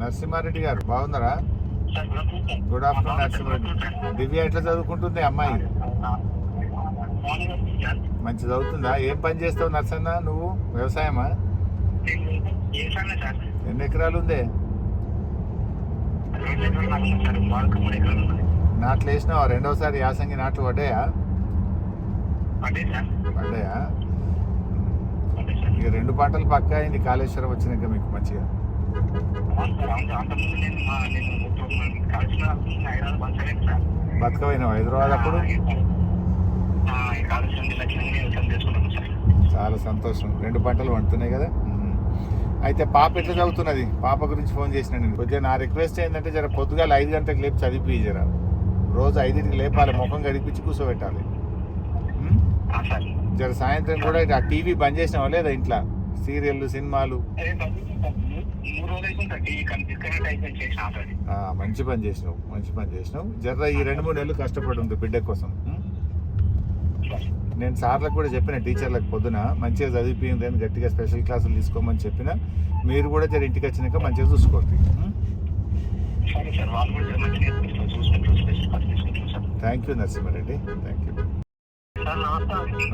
నరసింహారెడ్డి గారు బాగున్నారా? Good afternoon Narasimha Reddy. దివ్య ఎట్లా చదువుకుంటుంది అమ్మాయి? మంచి చదువుతుందా? ఏం పని చేస్తావు నరసన్న నువ్వు? వ్యవసాయమా? ఎన్ని ఎకరాలు ఉందే? నాట్లు వేసినావా? రెండోసారి యాసంగి నాట్లు పడ్డాయా? పడ్డాయా ఇక రెండు పంటలు పక్క అయింది. కాళేశ్వరం వచ్చినాక మీకు మంచిగా. బతకపోయినావు హైదరాబాద్ అప్పుడు? చాలా సంతోషం. రెండు పంటలు వండుతున్నాయి కదా. అయితే పాప ఎట్లా చదువుతున్నది? పాప గురించి ఫోన్ చేసిన నేను. కొద్దిగా నా రిక్వెస్ట్ ఏంటంటే జర పొద్దుగాల ఐదు గంటలకు లేపి చదివి జర. రోజు ఐదింటికి లేపాలి ముఖం గడిపించి కూర్చోబెట్టాలి? జర సాయంత్రం కూడా ఆ టీవీ బంద్ చేసినావా లేదా ఇంట్లో? సీరియళ్ళు సినిమాలు? మంచి పని చేసినావు మంచి పని చేసినావు. జర ఈ రెండు మూడు నెలలు కష్టపడి ఉంది బిడ్డ కోసం? నేను సార్లకు కూడా చెప్పిన టీచర్లకు పొద్దున మంచిగా చదివిపోయింది అని గట్టిగా స్పెషల్ క్లాసులు తీసుకోమని చెప్పిన మీరు కూడా జర ఇంటికి వచ్చినాక మంచిగా చూసుకోండి. Thank you Narasimha Reddy thank you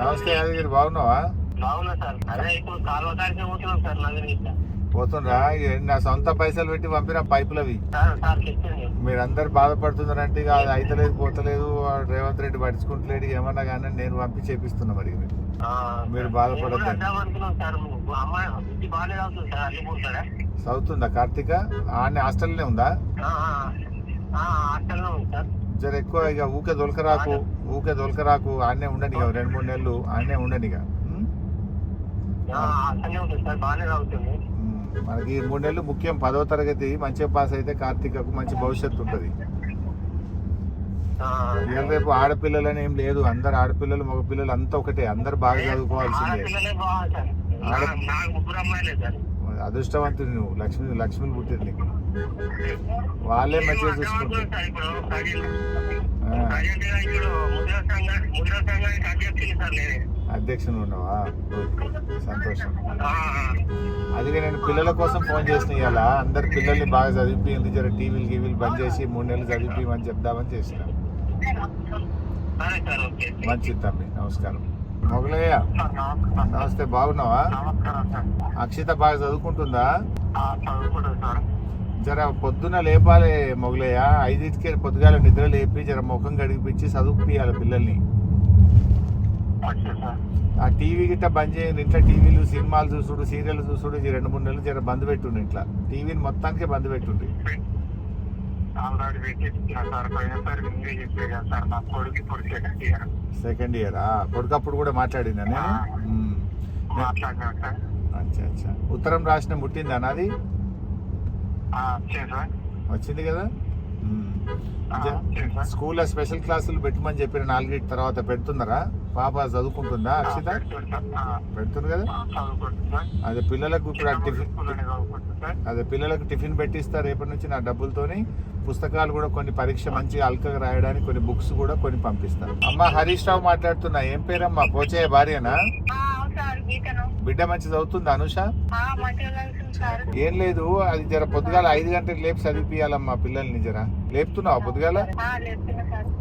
నమస్తే యాదగిరి బాగున్నావా? బాగున్నా సార్. అదే ఇప్పుడు కాలువ పోతున్నాం సార్ పోతుండ్రా నా సొంత పైసలు పెట్టి పంపిన పైపులు అవి మీరందరు బాధపడుతున్నారంటే ఇక అది అయితలేదు పోతలేదు రేవంత్ రెడ్డి పట్టించుకుంటలేడు ఏమన్నా కానీ నేను పంపి చేపిస్తున్నా మరి మీరు బాధపడొద్దు. పోతాడా చదువుతుందా కార్తీక? ఆడనే హాస్టల్నే ఉందా? హాస్టల్లో ఉంది సార్. జర ఎక్కువ ఇక ఊకే దొలకరాకు ఊకే దొలకరాకు ఆడనే ఉండని ఇక రెండు మూడు నెలలు ఆడనే ఉండని ఇక. బాగానే. మనకి ఈ మూడు నెలలు ముఖ్యం పదవ తరగతి మంచిగా పాస్ అయితే కార్తీకకు మంచి భవిష్యత్తు ఉంటుంది. ఇవాళ రేపు ఆడపిల్లలని ఏం లేదు అందరు ఆడపిల్లలు మగపిల్లలు అంతా ఒకటే అందరు బాగా చదువుకోవాల్సిందే. అదృష్టవంతుడు నువ్వు లక్ష్మి లక్ష్మిని పుట్టింది నీకు. వాళ్ళే మంచిగా చూసుకుంటారు. అధ్యక్షుని ఓకే. సంతోషం. అందుకే నేను పిల్లల కోసం ఫోన్ చేసిన ఇవాళ అందరు పిల్లల్ని బాగా చదివిపోయింది జర టీవీలు గీవీలు బంద్ చేసి మూడు నెలలు చదివిపోయమని చెప్దామని చేసిన మంచిది తమ్మి నమస్కారం. మొగలయ్య నమస్తే బాగున్నావా? అక్షిత బాగా చదువుకుంటుందా? జర పొద్దున లేపాలి మొగలయ్య. ఐదింటికి పొద్దుగాల నిద్ర లేపి జర ముఖం గడిపిచ్చి చదువుపియాలి పిల్లల్ని. ఆ టీవీ గిట్ట బంద్ చేయండి. ఇంట్లో టీవీలు సినిమాలు చూసుడు సీరియల్ చూసుడు. ఈ రెండు మూడు నెలలు జర బంద్ పెట్టుండి ఇంట్లో. టీవీని మొత్తానికి బంద్ పెట్టుండి. కొడుకు సెకండ్ ఇయర్ సెకండ్ ఇయరా కొడుకప్పుడు కూడా అచ్చా అచ్చా. ఉత్తరం రాసిన ముట్టిందా నాది? వచ్చింది కదా? స్కూల్లో స్పెషల్ క్లాసులు పెట్టమని చెప్పిన నాలుగింటి తర్వాత పెడుతున్నారా? పాప చదువుకుంటుందా అక్షిత? పెడుతుంది కదా? అదే పిల్లలకు ఇప్పుడు టిఫిన్ అదే పిల్లలకు టిఫిన్ పెట్టిస్తా రేపటి నుంచి నా డబ్బులతోని పుస్తకాలు కూడా కొన్ని పరీక్ష మంచిగా అల్కగా రాయడానికి కొన్ని బుక్స్ కూడా కొన్ని పంపిస్తా. అమ్మ హరీష్ రావు మాట్లాడుతున్నా. ఏం పేరమ్మా? పోచయ్య భార్యనా? అవును సార్ గీతను. బిడ్డ మంచి చదువుతుందా అనుష? ఏం లేదు అది జర పొద్దుగాల ఐదు గంటలకు లేపి చదివిపియాలమ్మా పిల్లల్ని జర. లేపుతున్నావా పొద్దుగాల?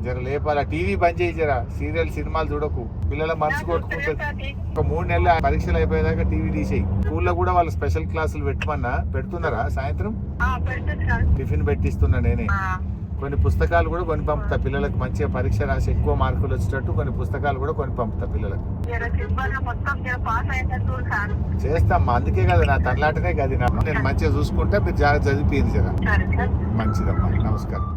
జర లేపాల? టీవీ బంద్ చేయి జర. సీరియల్ సినిమాలు చూడకు. పిల్లల మనసు కొట్టుకుంటుంది ఒక మూడు నెలలు పరీక్షలు అయిపోయేదాకా టీవీ తీసేయి. స్కూల్లో కూడా వాళ్ళు స్పెషల్ క్లాసులు పెట్టమన్నా పెడుతున్నారా సాయంత్రం? టిఫిన్ పెట్టిస్తున్నా నేనే. కొన్ని పుస్తకాలు కూడా కొని పంపుతా పిల్లలకు మంచిగా పరీక్ష రాసి ఎక్కువ మార్కులు వచ్చేటట్టు కొన్ని పుస్తకాలు కూడా కొని పంపుతా పిల్లలకు. చేస్తామ్మా అందుకే కదా నా తనలాటనే కదా నేను మంచిగా చూసుకుంటే మీరు జాగ్రత్త సార్. మంచిదమ్మా నమస్కారం.